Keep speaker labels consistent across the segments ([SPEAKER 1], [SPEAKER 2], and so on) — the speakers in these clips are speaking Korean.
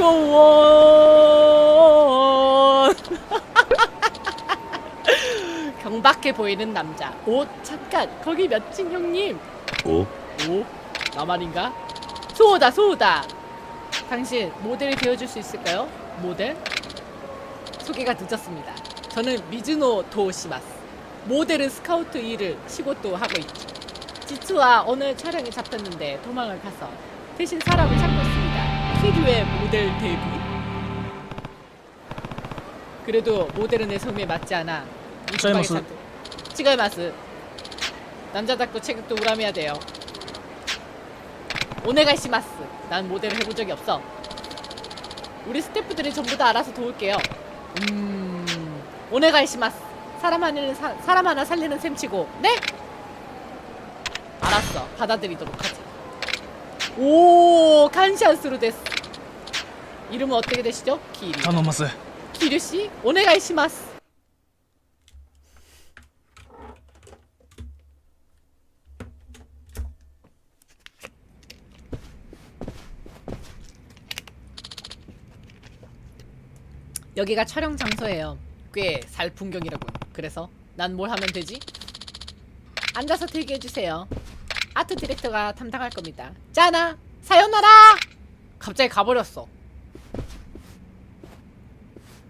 [SPEAKER 1] 고원. 경박해 보이는 남자. 오 잠깐. 거기 몇층 형님?
[SPEAKER 2] 오?
[SPEAKER 1] 오 나만인가? 소우다 소우다. 당신 모델이 되어줄 수 있을까요? 모델? 소개가 늦었습니다. 저는 미즈노 도시마스. 모델은 스카우트 일을仕事 하고 있죠. 지츠와 오늘 촬영이 잡혔는데 도망을 가서 대신 사람을 찾고 있습니다 키류의 모델 데뷔 그래도 모델은 내 성에 맞지 않아. 찾고 치가이마스. 남자답고 체격도 우람해야 돼요. 오네가시마스. 난 모델을 해본 적이 없어. 우리 스태프들이 전부 다 알아서 도울게요. 음 오네가시마스. 사람 하나는 사, 사람 하나 살리는 셈치고. 네? 알았어. 받아들이도록 하지 오 간시안스로 됐어 이름은 어떻게 되시죠? 기류
[SPEAKER 3] 頼みます
[SPEAKER 1] 기류씨 오네가시마스 여기가 촬영 장소예요. 꽤 살 풍경이라고. 그래서 난 뭘 하면 되지? 앉아서 대기해 주세요. 아트 디렉터가 담당할 겁니다. 짜나 사요나라. 갑자기 가버렸어.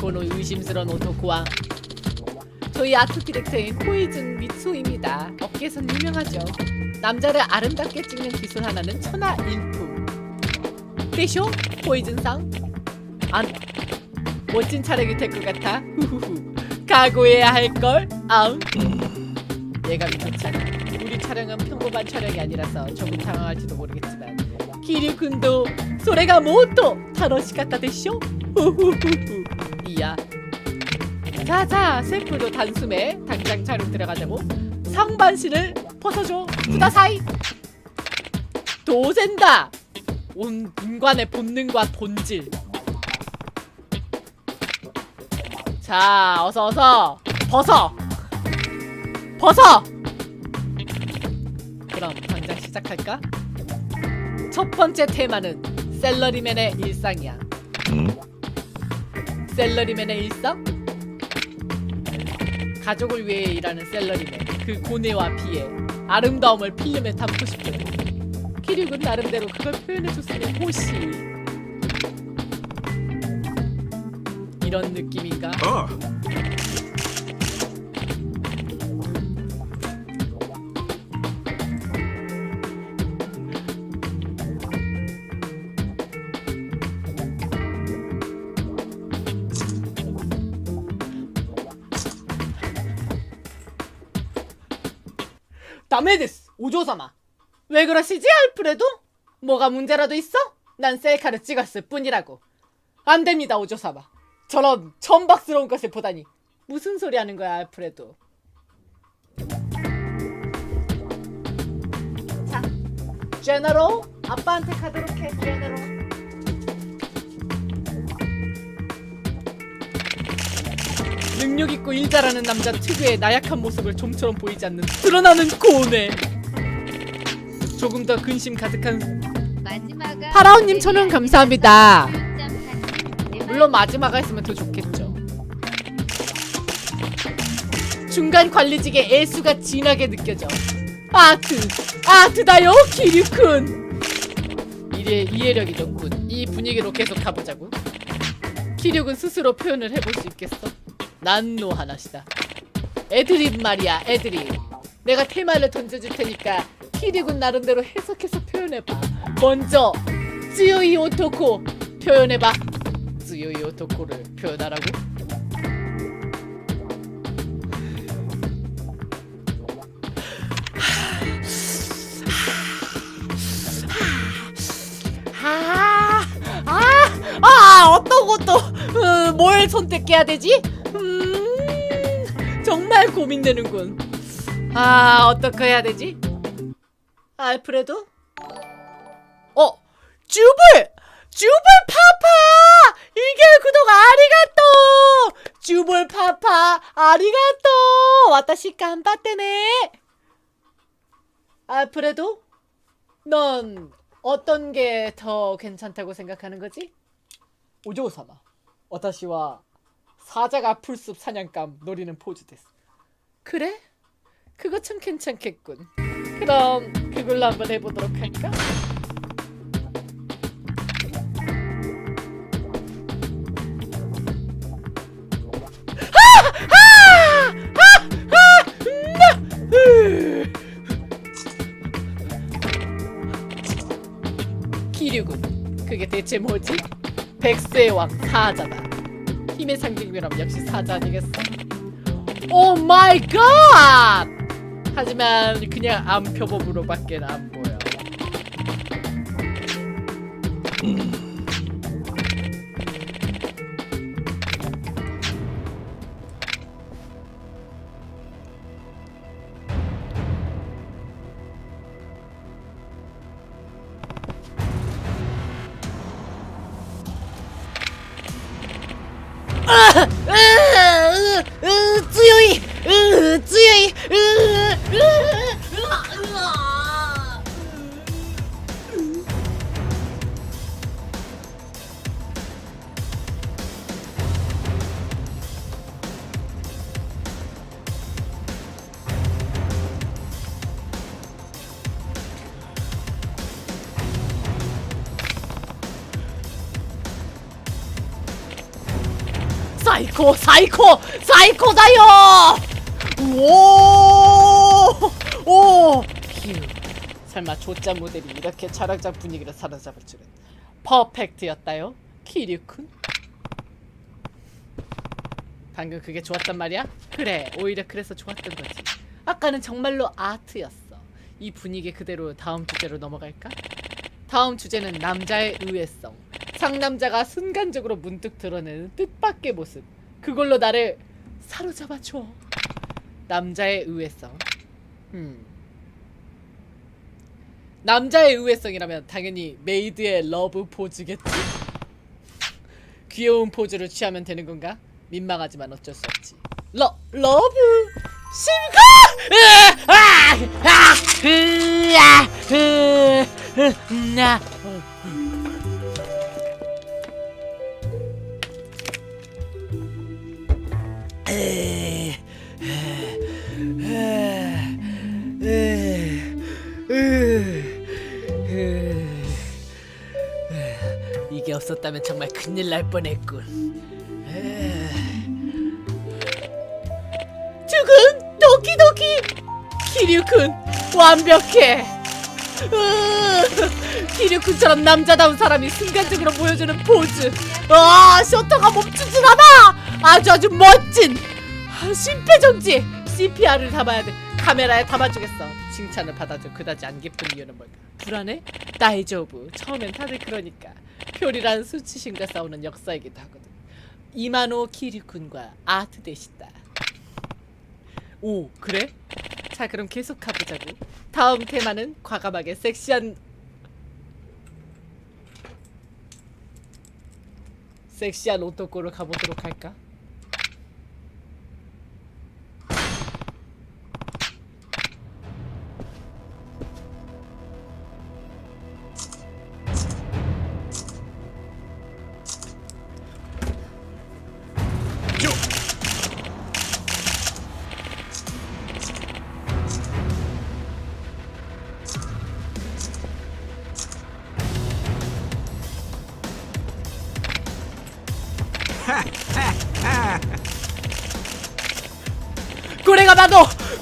[SPEAKER 1] この 의심스러운 오토코와 저희 아트 디렉터인 포이즌 미츠오입니다. 업계에선 유명하죠. 남자를 아름답게 찍는 기술 하나는 천하 일품. 대쇼 포이즌상 안 멋진 촬영이 될 것 같아. 후후후. 각오해야 할 걸. 아웅. 얘가 미쳤잖아. 우리 촬영은 평범한 촬영이 아니라서 조금 당황할지도 모르겠지만 기류 군도 소래가 모토 타노시갔다 대쇼. 후후후후. 이야. 자자 샘플도 단숨에 당장 촬영 들어가자고. 상반신을 벗어줘. 구다사이. 도젠다. 온 인간의 본능과 본질. 자, 어서 어서 벗어. 벗어. 그럼 당장 시작할까? 첫 번째 테마는 셀러리맨의 일상이야.
[SPEAKER 2] 응?
[SPEAKER 1] 셀러리맨의 일상? 가족을 위해 일하는 셀러리맨 그 고뇌와 비애 아름다움을 필름에 담고 싶거든 키륙은 나름대로 그걸 표현해줬으니 호시 이런 느낌인가?
[SPEAKER 3] あ
[SPEAKER 1] 다메데스 오조사마 왜 그러시지 알프레도? 뭐가 문제라도 있어? 난 셀카를 찍었을 뿐이라고. 안 됩니다 오조사마 저런 천박스러운 것을 보다니. 무슨 소리 하는 거야 알프레도? 자 제너로 아빠한테 가도록 해 제너로 능력 있고 일 잘하는 남자 특유의 나약한 모습을 좀처럼 보이지 않는 드러나는 고뇌. 조금 더 근심 가득한 파라오님 천원 감사합니다. 물론 마지막에 했으면 더 좋겠죠. 중간 관리직의 애수가 진하게 느껴져. 아트, 아트다요, 기류군. 이래 이해력이 좋군. 이 분위기로 계속 가보자고. 기력은 스스로 표현을 해볼 수 있겠어? 난노 하나시다. 애드립 말이야, 애드립. 내가 테마를 던져줄 테니까 키릭은 나름대로 해석해서 표현해봐. 먼저 쯔요이 오토코 표현해봐. 쯔요이 오토코를 표현하라고? 아, 아, 아, 뭘 선택해야 되지? 고민되는군. 아, 어떻게 해야 되지? 알프레도? 어, 주불! 주불 파파! 이게 구독 아리가또! 주불 파파 아리가또! 와타시 깜빡대네! 알프레도? 넌 어떤 게 더 괜찮다고 생각하는 거지? 오조사마. 와타시와 사자가 풀숲 사냥감 노리는 포즈 됐어. 그래? 그거 참 괜찮겠군. 그럼 그걸로 한번 해보도록 할까? 기류군. 그게 대체 뭐지? 백수의 왕 사자다. 힘의 상징이라면 역시 사자 아니겠어? 오 마이 갓! 하지만 그냥 암표범으로밖에 안 보여. う強い。う強い。う 사이코 사이코 사이코다요! 오오! 휴 설마 조짜 모델이 이렇게 철학적 분위기를 사로잡을 줄은 퍼펙트였다요? 키류쿤? 방금 그게 좋았단 말이야? 그래 오히려 그래서 좋았던 거지. 아까는 정말로 아트였어. 이 분위기 그대로 다음 주제로 넘어갈까? 다음 주제는 남자의 의외성. 상남자가 순간적으로 문득 드러내는 뜻밖의 모습 그걸로 나를 사로잡아 줘 남자의 의외성 음. 남자의 의외성이라면 당연히 메이드의 러브 포즈겠지 귀여운 포즈를 취하면 되는 건가? 민망하지만 어쩔 수 없지 러, 러브 심카! 으아! 아! 아! 으아! 으, 으, 나. 이게 없었다면 정말 큰일 날 뻔했군. 죽은 도키도키 키류군 완벽해. 으, 키류군처럼 남자다운 사람이 순간적으로 보여주는 포즈. 아 셔터가 멈추질 않아. 아주 아주 멋진 아, 심폐정지 CPR을 담아야 돼. 카메라에 담아주겠어. 칭찬을 받아줘. 그다지 안 기쁜 이유는 뭘까? 불안해? 다이조부. 처음엔 다들 그러니까. 표리란 수치심과 싸우는 역사이기도 하거든. 이만호 키류군과 아트 대시다. 오 그래? 자 그럼 계속 가보자고. 다음 테마는 과감하게 섹시한 섹시한 오토코로 가보도록 할까?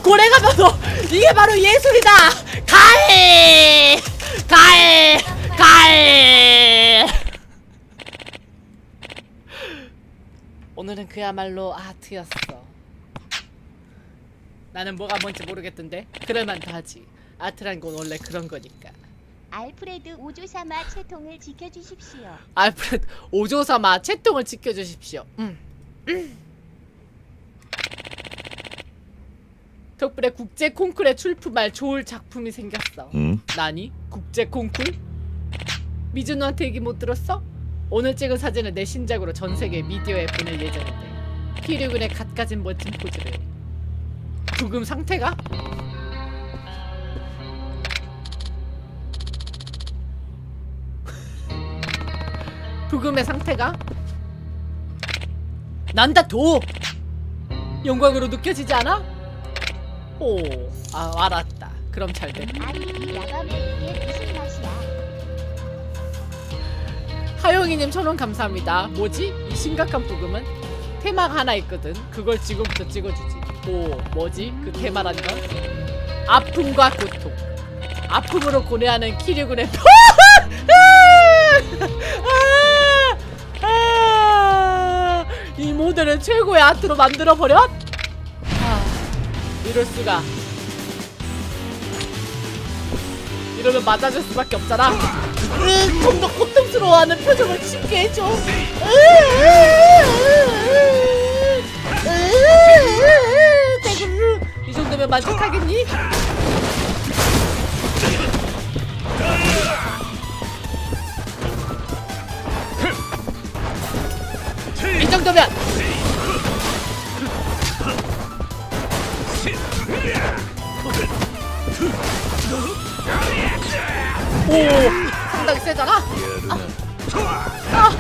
[SPEAKER 1] 고래가 봐도 이게 바로 예술이다 가해 가해 가해 오늘은 그야말로 아트였어 나는 뭐가 뭔지 모르겠던데 그럴만도 하지 아트란 건 원래 그런 거니까
[SPEAKER 2] 알프레드 오조사마 채통을 지켜주십시오.
[SPEAKER 1] 알프레드 오조사마 채통을 지켜주십시오. 음. 음. 덕분에 국제 콩쿨에 출품할 좋을 작품이 생겼어.
[SPEAKER 3] 응?
[SPEAKER 1] 나니? 국제 콩쿨? 미즈노한테 얘기 못 들었어? 오늘 찍은 사진을 내 신작으로 전 세계 미디어에 보낼 예정인데 키류군의 갖가진 멋진 포즈를 부금 상태가? 부금의 상태가? 난다 도! 영광으로 느껴지지 않아? 오, 아 알았다. 그럼 잘 됐다.
[SPEAKER 2] 아니 이 야밤에 이게 무슨 맛이야?
[SPEAKER 1] 하영이님 천원 감사합니다. 뭐지? 이 심각한 부금은? 테마가 하나 있거든. 그걸 지금부터 찍어주지. 뭐 뭐지? 그 테마란 건? 아픔과 고통. 아픔으로 고뇌하는 키류군의 아! 아! 이 모델을 최고의 아트로 만들어 버렸? 아, 이럴 수가. 이러면 맞아줄 수밖에 없잖아. 으, 좀더 고통스러워하는 표정을 짓게 해줘. 대구르. 이 정도면 만족하겠니? 이 정도면 상당히 세잖아. 아, 아.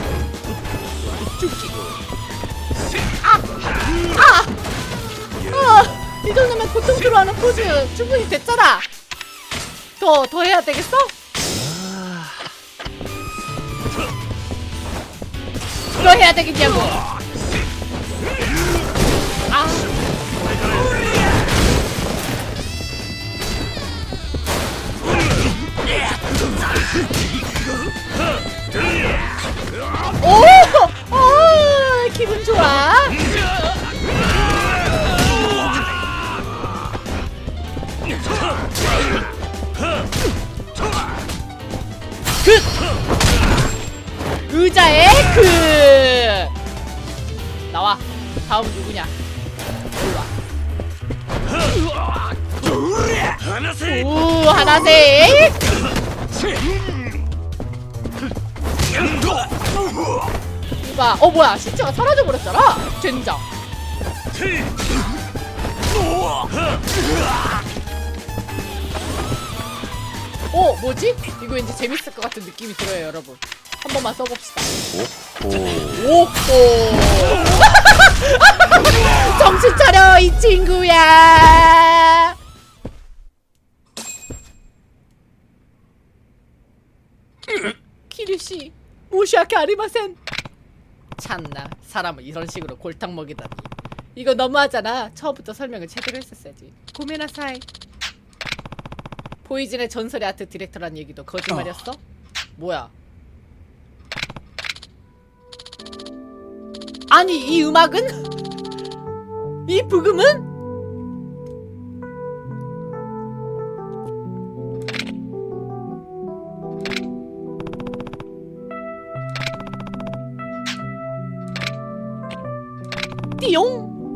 [SPEAKER 1] 아, 아, 아, 이 정도면 고통스러워 하는 포즈 충분히 됐잖아. 더, 더 해야 되겠어? 더 해야 되겠냐고. 아. 오! 오! 기분 좋아. 그 의자에 그 나와. 다음 누구냐?
[SPEAKER 3] 하나씩!
[SPEAKER 1] 오, 하나씩. 이봐. 어 뭐야? 시체가 사라져 버렸잖아. 젠장. 어 뭐지? 이거 왠지 재밌을 것 같은 느낌이 들어요, 여러분. 한 번만 써봅시다. 오, 오. 정신 차려 이 친구야. 키류 씨, 무시하게 아리마센. 참나, 사람을 이런 식으로 골탕 먹이다니. 이거 너무하잖아. 처음부터 설명을 제대로 했었어야지. 고메나사이. 포이즌의 전설의 아트 디렉터란 얘기도 거짓말이었어? 뭐야? 아니 이 음악은? 이 부금은? 띠용?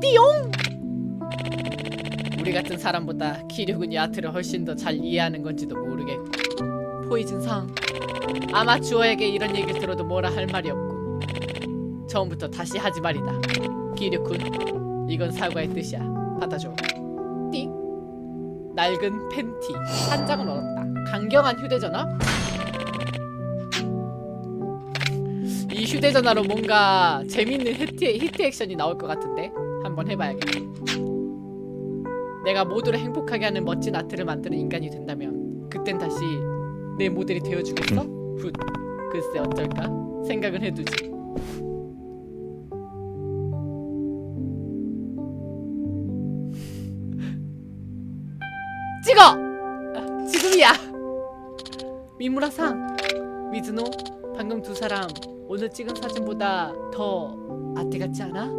[SPEAKER 1] 띠용? 우리 같은 사람보다 기류군이 아트를 훨씬 더 잘 이해하는 건지도 모르겠고. 포이즌 상 아마추어에게 이런 얘기를 들어도 뭐라 할 말이 없고. 처음부터 다시 하지 말이다. 기류군 이건 사과의 뜻이야. 받아줘. 띡 낡은 팬티. 한 장은 얻었다. 강경한 휴대전화 휴대전화로 뭔가 재밌는 히트, 히트 액션이 나올 것 같은데 한번 해봐야겠다 내가 모두를 행복하게 하는 멋진 아트를 만드는 인간이 된다면 그땐 다시 내 모델이 되어주겠어? 훗 글쎄 어쩔까? 생각은 해두지 찍어! 아, 지금이야! 미무라상 미즈노 방금 두 사람 오늘 찍은 사진보다 더 아트 같지 않아?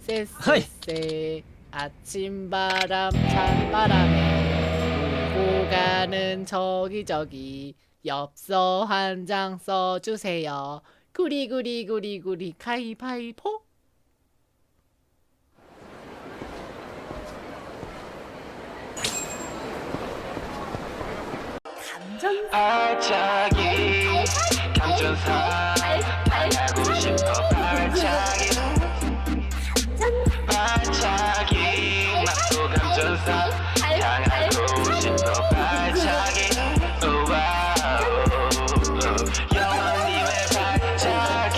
[SPEAKER 1] 쎄쎄쎄 아침 바람 찬 바람에 울고 가는 저기저기 엽서 한 장 써주세요. 구리구리구리구리 가위바위보.
[SPEAKER 2] 아자기 감전사